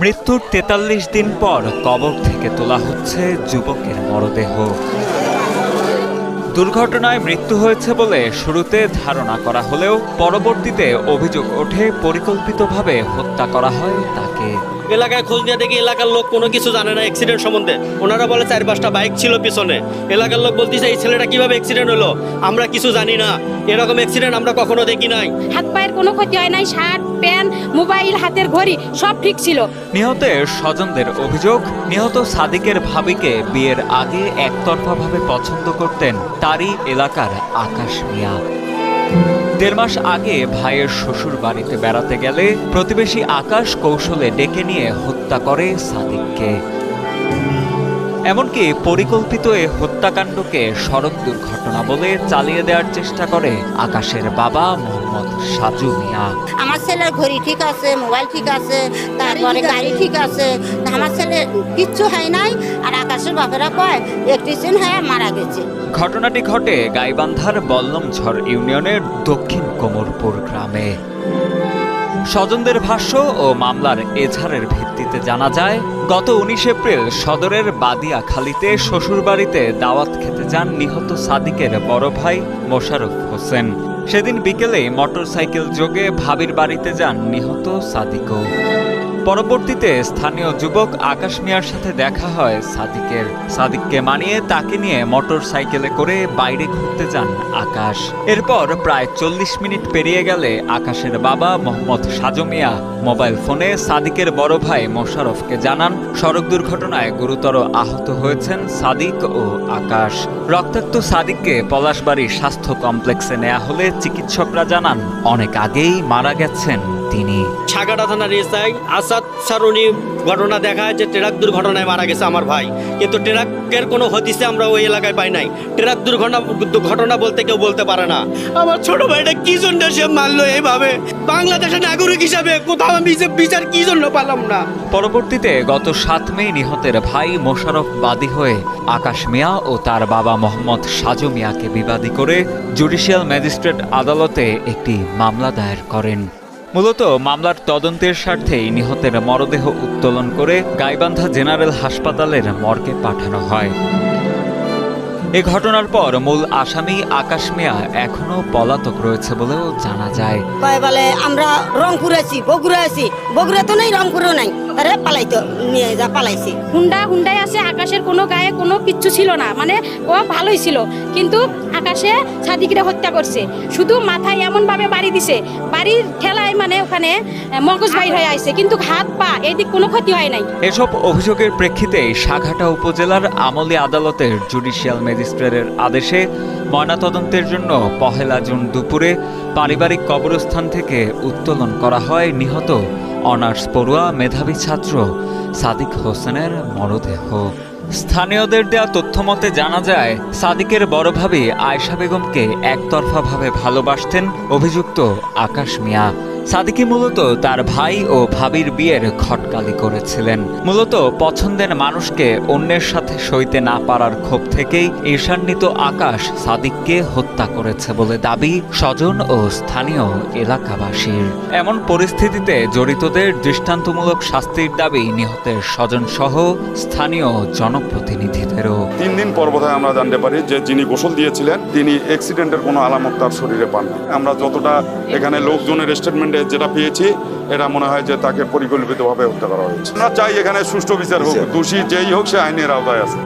মৃত্যুর তেতাল্লিশ দিন পর কবর থেকে তোলা হচ্ছে যুবকের মরদেহ। দুর্ঘটনায় মৃত্যু হয়েছে বলে শুরুতে ধারণা করা হলেও পরবর্তীতে অভিযোগ ওঠে, পরিকল্পিতভাবে হত্যা করা হয় তাকে। এলাকায় খোঁজ নিয়ে দেখি এলাকার লোক কোনো কিছু জানে না অ্যাক্সিডেন্ট সম্বন্ধে। ওনারা বলে চার পাঁচটা বাইক ছিল পিছনে। এলাকার লোক বলতেছে এই ছেলেটা কীভাবে অ্যাক্সিডেন্ট হলো? আমরা কিছু জানি না। এরকম অ্যাক্সিডেন্ট আমরা কখনো দেখি নাই। হাত পায়ের কোনো ক্ষতি হয় নাই শার্ট প্যান্ট মোবাইল হাতের ঘড়ি সব ঠিক ছিল। নিহতের স্বজনদের অভিযোগ নিহত সাদিকের ভাবিকে বিয়ের আগে একতরফাভাবে পছন্দ করতেন তারই এলাকার আকাশ মিয়া। দেড় মাস আগে ভাইয়ের শ্বশুর বাড়িতে বেড়াতে গেলে প্রতিবেশী আকাশ কৌশলে ডেকে নিয়ে হত্যা করে সাদিককে। এমনকি পরিকল্পিত এ হত্যাকাণ্ডকে সড়ক দুর্ঘটনা বলে চালিয়ে দেওয়ার চেষ্টা করে আকাশের বাবা মোহাম্মদ সাজু মিয়া। আমার ছেলের ঘড়ি ঠিক আছে মোবাইল ঠিক আছে তারপরে গাড়ি ঠিক আছে আমার ছেলে কিচ্ছু হয় নাই আর আকাশের বাপেরা কয় ইলেকট্রিশিয়ান হয়ে মারা গেছে। ঘটনাটি ঘটে গাইবান্ধার বল্লমঝড় ইউনিয়নের দক্ষিণ কোমরপুর গ্রামে। স্বজনদের ভাষ্য ও মামলার এজাহারের ভিত্তিতে জানা যায়, গত উনিশ এপ্রিল সদরের বাদিয়াখালীতে শ্বশুরবাড়িতে দাওয়াত খেতে যান নিহত সাদিকের বড় ভাই মোশারফ হোসেন। সেদিন বিকেলে মোটরসাইকেল যোগে ভাবির বাড়িতে যান নিহত সাদিকও। পরবর্তীতে স্থানীয় যুবক আকাশ মিয়ার সাথে দেখা হয় সাদিকের। সাদিককে মানিয়ে তাকে নিয়ে মোটর সাইকেলে করে বাইরে ঘুরতে যান আকাশ। এরপর প্রায় চল্লিশ মিনিট পেরিয়ে গেলে আকাশের বাবা মোহাম্মদ সাজু মিয়া মোবাইল ফোনে সাদিকের বড় ভাই মোশারফকে জানান, সড়ক দুর্ঘটনায় গুরুতর আহত হয়েছেন সাদিক ও আকাশ। রক্তাক্ত সাদিককে পলাশবাড়ির স্বাস্থ্য কমপ্লেক্সে নেওয়া হলে চিকিৎসকরা জানান, অনেক আগেই মারা গেছেন। তিনি। ছাগাটা থানার এসআই আসাদ স্যার উনি ঘটনা দেখায় যে ট্রাক দুর্ঘটনায় মারা গেছে আমার ভাই। কিন্তু ট্রাকের কোনো হদিসে আমরা ওই এলাকায় পাই নাই। ট্রাক দুর্ঘটনা ঘটনা বলতে কেউ বলতে পারে না। আমার ছোট ভাইটা কি জন্য সে মারলো এইভাবে? বাংলাদেশের নাগরিক হিসাবে কোথাও আমি যে বিচার কি জন্য পালাম না? পরবর্তীতে গত সাত মে নিহতের ভাই মোশারফ বাদী হয়ে আকাশ মিয়া ও তার বাবা মোহাম্মদ সাজু মিয়াকে বিবাদী করে জুডিশিয়াল ম্যাজিস্ট্রেট আদালতে একটি মামলা দায়ের করেন। মূলত মামলার তদন্তের স্বার্থেই নিহতের মরদেহ উত্তোলন করে গাইবান্ধা জেনারেল হাসপাতালের মর্গে পাঠানো হয়। এ ঘটনার পর মূল আসামি আকাশ মিয়া এখনও পলাতক রয়েছে বলেও জানা যায়। বলে আমরা রংপুরে আছি বগুড়া আছি। বগুড়া তো নেই রংপুরেও নাই। আরে পালাইতো নিয়ে যা পালাইছি। হুন্ডা হুন্ডাই আছে আকাশের কোনো গায়ে কোনো কিচ্ছু ছিল না। মানে ও ভালোই ছিল। কিন্তু আকাশে সাদিকরে হত্যা করছে। শুধু মাথায় এমন ভাবে বাড়ি দিছে। বাড়ির ঠেলায় মানে ওখানে মগজ বাইর হয়ে আইছে। কিন্তু হাত, পা এদিক কোনো ক্ষতি হয় নাই। এসব অভিযোগের প্রেক্ষিতে সাঘাটা উপজেলার আমলি আদালতের জুডিশিয়াল ম্যাজিস্ট্রেটের আদেশে ময়নাতদন্তের জন্য পহেলা জুন দুপুরে পারিবারিক কবরস্থান থেকে উত্তোলন করা হয় নিহত অনার্স পড়ুয়া মেধাবী ছাত্র সাদিক হোসেনের মরদেহ। স্থানীয়দের দেওয়া তথ্য মতে জানা যায়, সাদিকের বড় ভাবি আয়শা বেগমকে একতরফাভাবে ভালোবাসতেন, অভিযুক্ত আকাশ মিয়া। সাদিকি মূলত তার ভাই ও ভাবির বিয়ের খটকালি করেছিলেন। মূলত পছন্দের মানুষকে অন্যের সাথে সইতে না পারার ক্ষোভ থেকেই ঈর্ষান্বিত আকাশ সাদিককে হত্যা করেছে বলে দাবি স্বজন ও স্থানীয় এলাকাবাসীর। এমন পরিস্থিতিতে জড়িতদের দৃষ্টান্তমূলক শাস্তির দাবি নিহতের স্বজন সহ স্থানীয় জনপ্রতিনিধিদেরও। তিন দিন পর বোধহয় আমরা জানতে পারি যে যিনি গোসল দিয়েছিলেন, তিনি অ্যাক্সিডেন্টের কোনো আলামত তার শরীরে পান আমরা যতটা এখানে লোকজনের স্টেটমেন্টে যেটা পেয়েছি এটা মনে হয় যে তাকে পরিকল্পিতভাবে হত্যা করা হয়েছে। আমরা চাই এখানে সুষ্ঠু বিচার হোক দোষী যেই হোক সে আইনের আওতায় আছে